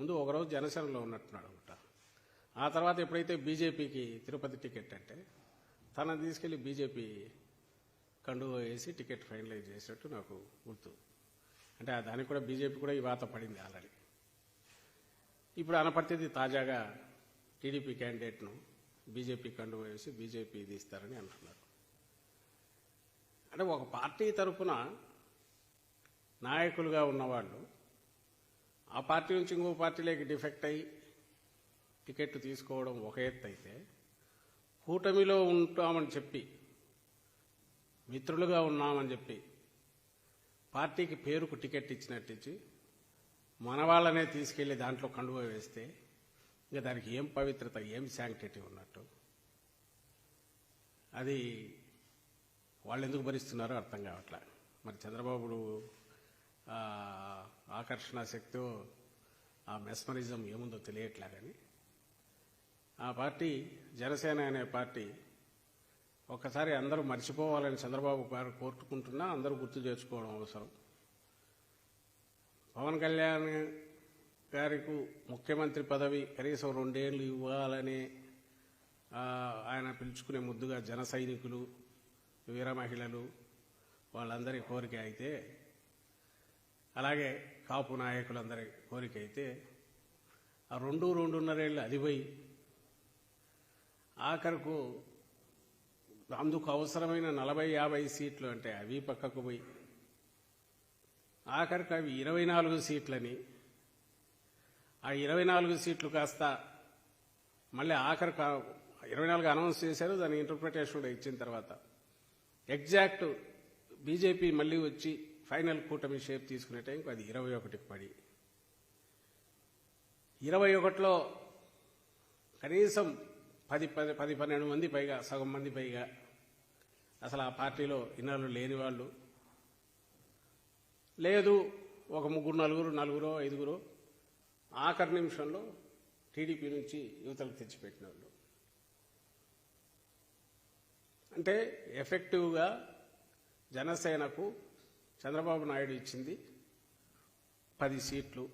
ముందు ఒకరోజు జనసేనలో ఉన్నట్టున్నాడు అనమాట ఆ తర్వాత ఎప్పుడైతే బీజేపీకి తిరుపతి టికెట్ అంటే తనని తీసుకెళ్ళి బీజేపీ కండువ వేసి టికెట్ ఫైనలైజ్ చేసినట్టు నాకు గుర్తు. అంటే ఆ దానికి కూడా బీజేపీ కూడా ఈ వాత పడింది ఆల్రెడీ. ఇప్పుడు అనపర్తిది తాజాగా టీడీపీ క్యాండిడేట్ను బీజేపీ కండువ వేసి బీజేపీ తీస్తారని అంటున్నారు. అంటే ఒక పార్టీ తరఫున నాయకులుగా ఉన్నవాళ్ళు ఆ పార్టీ నుంచి ఇంకో పార్టీలోకి డిఫెక్ట్ అయ్యి టికెట్ తీసుకోవడం ఒక ఎత్తు అయితే కూటమిలో ఉంటామని చెప్పి మిత్రులుగా ఉన్నామని చెప్పి పార్టీకి పేరుకు టికెట్ ఇచ్చినట్టు ఇచ్చి మన వాళ్ళనే తీసుకెళ్ళి దాంట్లో కండువ వేస్తే ఇంకా దానికి ఏం పవిత్రత ఏం శాంక్టిటీ ఉన్నట్టు. అది వాళ్ళు ఎందుకు భరిస్తున్నారో అర్థం కావట్లే. మరి చంద్రబాబు ఆకర్షణ శక్తితో ఆ మెస్మరిజం ఏముందో తెలియట్లే కానీ ఆ పార్టీ జనసేన అనే పార్టీ ఒక్కసారి అందరూ మర్చిపోవాలని చంద్రబాబు గారు కోరుకుంటున్నా అందరూ గుర్తు చేసుకోవడం అవసరం. పవన్ కళ్యాణ్ గారికి ముఖ్యమంత్రి పదవి కనీసం రెండేళ్ళు ఇవ్వాలని ఆయన పిలుచుకునే ముద్దుగా జన సైనికులు వీర మహిళలు వాళ్ళందరి కోరిక అయితే అలాగే కాపు నాయకులందరి కోరిక అయితే ఆ రెండు రెండున్నరేళ్ళు అది పోయి ఆఖరకు అందుకు అవసరమైన నలభై యాభై సీట్లు అంటే అవి పక్కకు పోయి ఆఖరికి అవి ఇరవై నాలుగు సీట్లని. ఆ ఇరవై నాలుగు సీట్లు కాస్త మళ్ళీ ఆఖరి ఇరవై నాలుగు అనౌన్స్ చేశారు దాని ఇంటర్ప్రిటేషన్ కూడా ఇచ్చిన తర్వాత. ఎగ్జాక్ట్ బీజేపీ మళ్ళీ వచ్చి ఫైనల్ కూటమి షేప్ తీసుకునే టైంకి అది ఇరవై ఒకటికి పడి. ఇరవై ఒకటిలో కనీసం పది పది పది పన్నెండు మంది పైగా సగం మంది పైగా అసలు ఆ పార్టీలో ఇన్నర్లు లేని వాళ్ళు. లేదు ఒక ముగ్గురు నలుగురు నలుగురో ఐదుగురు ఆఖరి నిమిషంలో టీడీపీ నుంచి యువతలకు తెచ్చిపెట్టిన వాళ్ళు. అంటే ఎఫెక్టివ్గా జనసేనకు చంద్రబాబు నాయుడు ఇచ్చింది పది సీట్లు.